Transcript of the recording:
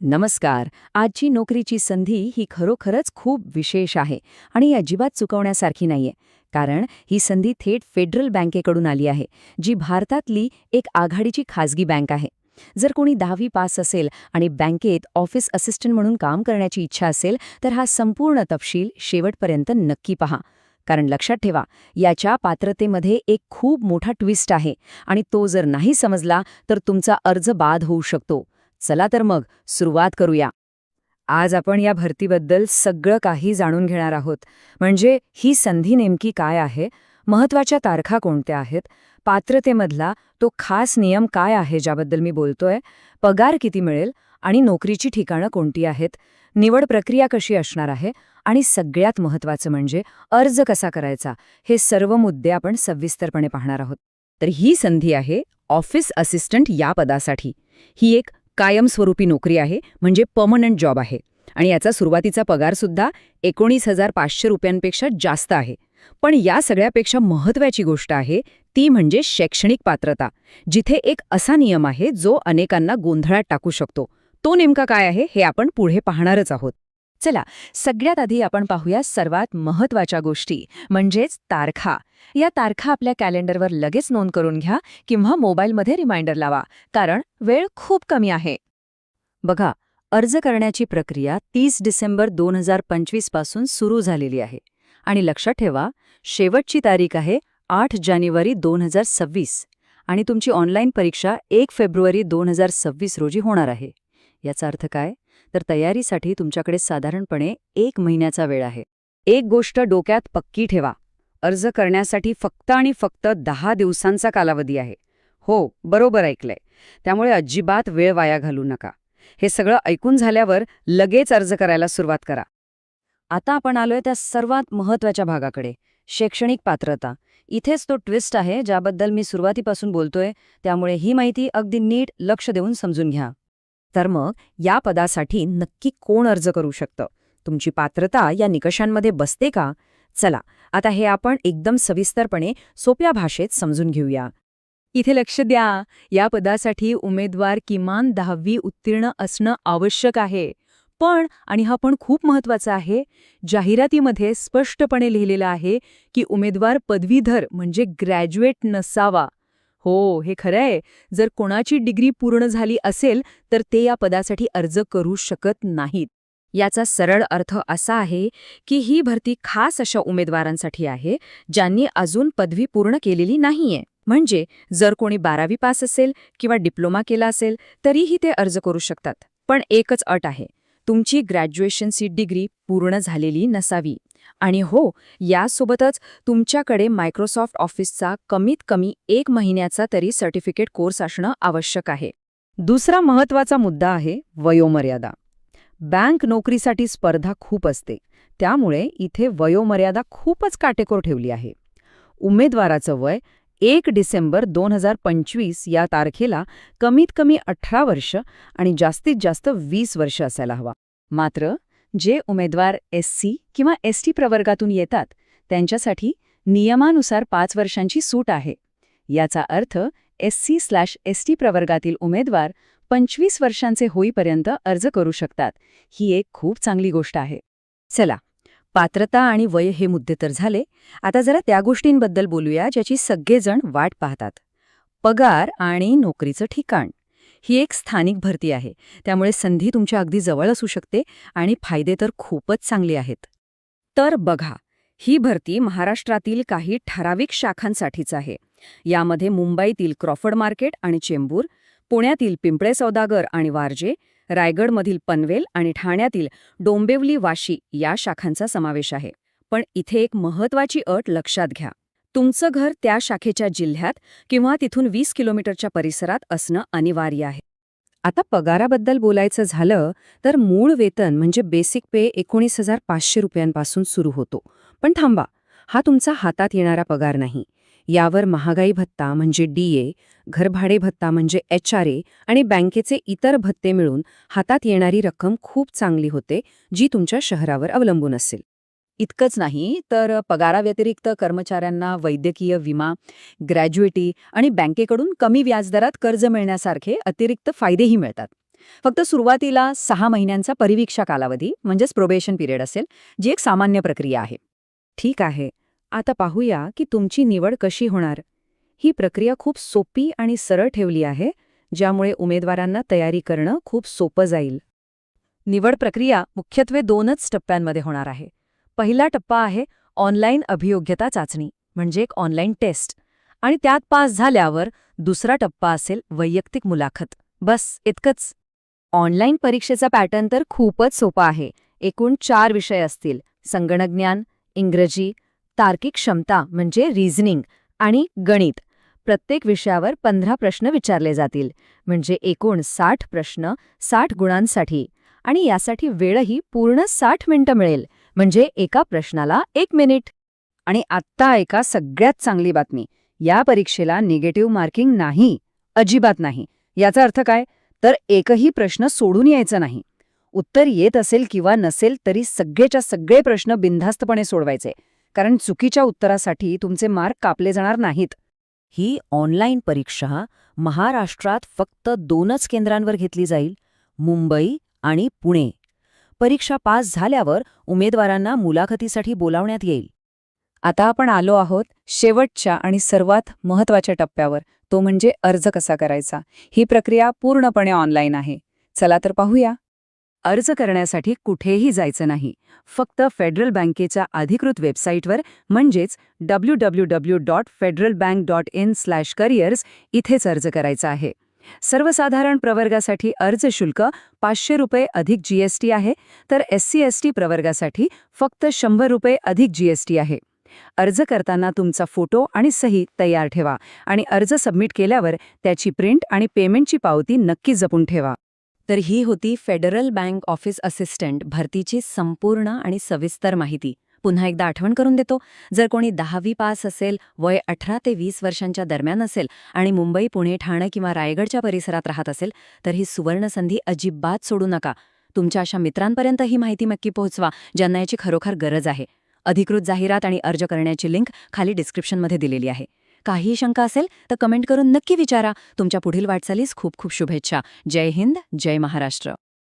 नमस्कार. आजची नोकरीची संधी ही खरोखरच खूप विशेष आहे आणि अजिबात चुकवण्यासारखी नाहीये. कारण ही संधी थेट फेडरल बँकेकडून आली आहे जी भारतातली एक आघाडीची खाजगी बँक आहे. जर कोणी दहावी पास असेल आणि बँकेत ऑफिस असिस्टंट म्हणून काम करण्याची इच्छा असेल तर हा संपूर्ण तपशील शेवटपर्यंत नक्की पहा. कारण लक्षात ठेवा याच्या पात्रतेमध्ये एक खूप मोठा ट्विस्ट आहे आणि तो जर नाही समजला तर तुमचा अर्ज बाद होऊ शकतो. चला तर मग सुरुवात करूया. आज आपण या भरतीबद्दल सगळं काही जाणून घेणार आहोत. म्हणजे ही संधी नेमकी काय आहे? महत्त्वाच्या तारखा कोणत्या आहेत? पात्रतेमधला तो खास नियम काय आहे ज्याबद्दल मी बोलतोय? पगार किती मिळेल? आणि नोकरीची ठिकाणं कोणती आहेत? निवड प्रक्रिया कशी असणार आहे? आणि सगळ्यात महत्वाचं म्हणजे अर्ज कसा करायचा? हे सर्व मुद्दे आपण सविस्तरपणे पाहणार आहोत. तर ही संधी आहे ऑफिस असिस्टंट या पदासाठी. ही एक कायमस्वरूपी नोकरी आहे म्हणजे पर्मनंट जॉब आहे. आणि याचा सुरुवातीचा पगारसुद्धा एकोणीस हजार पाचशे रुपयांपेक्षा जास्त आहे. पण या सगळ्यापेक्षा महत्त्वाची गोष्ट आहे ती म्हणजे शैक्षणिक पात्रता जिथे एक असा नियम आहे जो अनेकांना गोंधळात टाकू शकतो. तो नेमका काय आहे हे आपण पुढे पाहणारच आहोत. चला सगळ्यात आधी आपण पाहूया सर्वात महत्त्वाच्या गोष्टी म्हणजेच तारखा. या तारखा आपल्या कॅलेंडरवर लगेच नोंद करून घ्या किंवा मोबाईलमध्ये रिमाइंडर लावा कारण वेळ खूप कमी आहे. बघा अर्ज करण्याची प्रक्रिया तीस डिसेंबर दोन हजार पंचवीसपासून सुरू झालेली आहे. आणि लक्षात ठेवा शेवटची तारीख आहे आठ जानेवारी दोन हजार सव्वीस आणि तुमची ऑनलाईन परीक्षा एक फेब्रुवारी दोन हजार सव्वीस रोजी होणार आहे. याचा अर्थ काय? तर तयारीसाठी तुमच्याकडे साधारणपणे एक महिन्याचा वेळ आहे. एक गोष्ट डोक्यात पक्की ठेवा. अर्ज करण्यासाठी फक्त आणि फक्त दहा दिवसांचा कालावधी आहे. हो बरोबर ऐकलंय. त्यामुळे अजिबात वेळ वाया घालू नका. हे सगळं ऐकून झाल्यावर लगेच अर्ज करायला सुरुवात करा. आता आपण आलोय त्या सर्वात महत्त्वाच्या भागाकडे शैक्षणिक पात्रता. इथेच तो ट्विस्ट आहे ज्याबद्दल मी सुरुवातीपासून बोलतोय त्यामुळे ही माहिती अगदी नीट लक्ष देऊन समजून घ्या. तर मग या पदासाठी नक्की कोण अर्ज करू शकतं? तुमची पात्रता या निकषांमध्ये बसते का? चला आता हे आपण एकदम सविस्तरपणे सोप्या भाषेत समजून घेऊया. इथे लक्ष द्या या पदासाठी उमेदवार किमान दहावी उत्तीर्ण असणं आवश्यक आहे. पण आणि हा पण खूप महत्त्वाचा आहे जाहिरातीमध्ये स्पष्टपणे लिहिलेलं आहे की उमेदवार पदवीधर म्हणजे ग्रॅज्युएट नसावा. हो हे खरं आहे जर कोणाची डिग्री पूर्ण झाली असेल तर ते या पदासाठी अर्ज करू शकत नाहीत. याचा सरळ अर्थ असा आहे की ही भरती खास अशा उमेदवारांसाठी आहे ज्यांनी अजून पदवी पूर्ण केलेली नाहीये. म्हणजे जर कोणी बारावी पास असेल किंवा डिप्लोमा केला असेल तरीही ते अर्ज करू शकतात. पण एकच अट आहे. तुमची ग्रॅज्युएशनची डिग्री पूर्ण झालेली नसावी. आणि हो यासोबतच तुमच्याकडे मायक्रोसॉफ्ट ऑफिसचा कमीत कमी एक महिन्याचा तरी सर्टिफिकेट कोर्स असणं आवश्यक आहे. दुसरा महत्त्वाचा मुद्दा आहे वयोमर्यादा. बँक नोकरीसाठी स्पर्धा खूप असते. त्यामुळे इथे वयोमर्यादा खूपच काटेकोर ठेवली आहे. उमेदवाराचं वय एक डिसेंबर दोन हजार पंचवीस या तारखेला कमीत कमी अठरा वर्ष आणि जास्तीत जास्त वीस वर्ष असायला हवा. मात्र जे उमेदवार एससी किंवा एसटी प्रवर्गातून येतात त्यांच्यासाठी नियमानुसार पाच वर्षांची सूट आहे. याचा अर्थ एससी स्लॅश एसटी प्रवर्गातील उमेदवार पंचवीस वर्षांचे होईपर्यंत अर्ज करू शकतात. ही एक खूप चांगली गोष्ट आहे. चला पात्रता आणि वय हे मुद्दे तर झाले. आता जरा त्या गोष्टींबद्दल बोलूया ज्याची सगळेजण वाट पाहतात. पगार आणि नोकरीचं ठिकाण. ही एक स्थानिक भरती आहे. त्यामुळे संधी तुमच्या अगदी जवळ असू शकते आणि फायदे तर खूपच चांगले आहेत. तर बघा ही भरती महाराष्ट्रातील काही ठराविक शाखांसाठीच आहे. यामध्ये मुंबईतील क्रॉफर्ड मार्केट आणि चेंबूर पुण्यातील पिंपळे सौदागर आणि वारजे रायगडमधील पनवेल आणि ठाण्यातील डोंबिवली वाशी या शाखांचा समावेश आहे. पण इथे एक महत्वाची अट लक्षात घ्या. तुमचं घर त्या शाखेच्या जिल्ह्यात किंवा तिथून वीस किलोमीटरच्या परिसरात असणं अनिवार्य आहे. आता पगाराबद्दल बोलायचं झालं तर मूळ वेतन म्हणजे बेसिक पे एकोणीस हजार पाचशे रुपयांपासून सुरू होतो. पण थांबा हा तुमचा हातात येणारा पगार नाही. यावर महागाई भत्ता म्हणजे डीए घरभाडे भत्ता म्हणजे एच आर ए आणि बँकेचे इतर भत्ते मिळून हातात येणारी रक्कम खूप चांगली होते जी तुमच्या शहरावर अवलंबून असेल. इतकंच नाही तर पगाराव्यतिरिक्त कर्मचाऱ्यांना वैद्यकीय विमा ग्रॅज्युएटी आणि बँकेकडून कमी व्याजदरात कर्ज मिळण्यासारखे अतिरिक्त फायदेही मिळतात. फक्त सुरुवातीला सहा महिन्यांचा परिवीक्षा कालावधी म्हणजेच प्रोबेशन पिरियड असेल जी एक सामान्य प्रक्रिया आहे. ठीक आहे आता पाहूया की तुमची निवड कशी होणार. ही प्रक्रिया खूप सोपी आणि सरळ ठेवली आहे ज्यामुळे उमेदवारांना तयारी करणं खूप सोपं जाईल. निवड प्रक्रिया मुख्यत्वे दोनच टप्प्यांमध्ये होणार आहे. पहिला टप्पा आहे ऑनलाईन अभियोग्यता चाचणी म्हणजे एक ऑनलाईन टेस्ट. आणि त्यात पास झाल्यावर दुसरा टप्पा असेल वैयक्तिक मुलाखत. बस इतकंच. ऑनलाईन परीक्षेचा पॅटर्न तर खूपच सोपा आहे. एकूण चार विषय असतील. संगणकज्ञान इंग्रजी तार्किक क्षमता म्हणजे रिझनिंग आणि गणित. प्रत्येक विषयावर पंधरा प्रश्न विचारले जातील. म्हणजे एकूण साठ प्रश्न साठ गुणांसाठी. आणि यासाठी वेळही पूर्ण साठ मिनिटं मिळेल. म्हणजे एका प्रश्नाला एक मिनिट. आणि आत्ता ऐका सगळ्यात चांगली बातमी. या परीक्षेला निगेटिव्ह मार्किंग नाही अजिबात नाही. याचा अर्थ काय? तर एकही प्रश्न सोडून यायचा नाही. उत्तर येत असेल किंवा नसेल तरी सगळेच्या सगळे प्रश्न बिनधास्तपणे सोडवायचे. कारण चुकीच्या उत्तरासाठी तुमचे मार्क कापले जाणार नाहीत. ही ऑनलाईन परीक्षा महाराष्ट्रात फक्त दोनच केंद्रांवर घेतली जाईल. मुंबई आणि पुणे. परीक्षा पास झाल्यावर उमेदवारांना मुलाखतीसाठी बोलावण्यात येईल. आता आपण आलो आहोत शेवटच्या आणि सर्वात महत्त्वाच्या टप्प्यावर. तो म्हणजे अर्ज कसा करायचा? ही प्रक्रिया पूर्णपणे ऑनलाईन आहे. चला तर पाहूया. अर्ज करण्यासाठी कुठेही जायचं नाही. फक्त फेडरल बँकेच्या अधिकृत वेबसाईटवर म्हणजेच W W W dot federal bank dot in slash careers इथेच अर्ज करायचा आहे. सर्वसाधारण प्रवर्गासाठी अर्ज शुल्क पाचशे रुपये अधिक जीएसटी आहे तर एस सी एस टी प्रवर्गासाठी फक्त शंभर रुपये अधिक जीएसटी आहे. अर्ज करताना तुमचा फोटो आणि सही तयार ठेवा आणि अर्ज सबमिट केल्यावर त्याची प्रिंट आणि पेमेंटची पावती नक्की जपून ठेवा. तर ही होती फेडरल बँक ऑफिस असिस्टंट भरतीची संपूर्ण आणि सविस्तर माहिती. पुन्हा एकदा आठवण करून देतो. जर कोणी दहावी पास असेल वय अठरा ते वीस वर्षांच्या दरम्यान असेल आणि मुंबई पुणे ठाणे किंवा रायगडच्या परिसरात राहत असेल तर ही सुवर्णसंधी अजिबात सोडू नका. तुमच्या अशा मित्रांपर्यंत ही माहिती नक्की पोहोचवा ज्यांना याची खरोखर गरज आहे. अधिकृत जाहिरात आणि अर्ज करण्याची लिंक खाली डिस्क्रिप्शनमध्ये दिलेली आहे. काही शंका असेल तर कमेंट करून नक्की विचारा. तुमच्या पुढील वाटचालीस खूप खूप शुभेच्छा. जय हिंद जय महाराष्ट्र.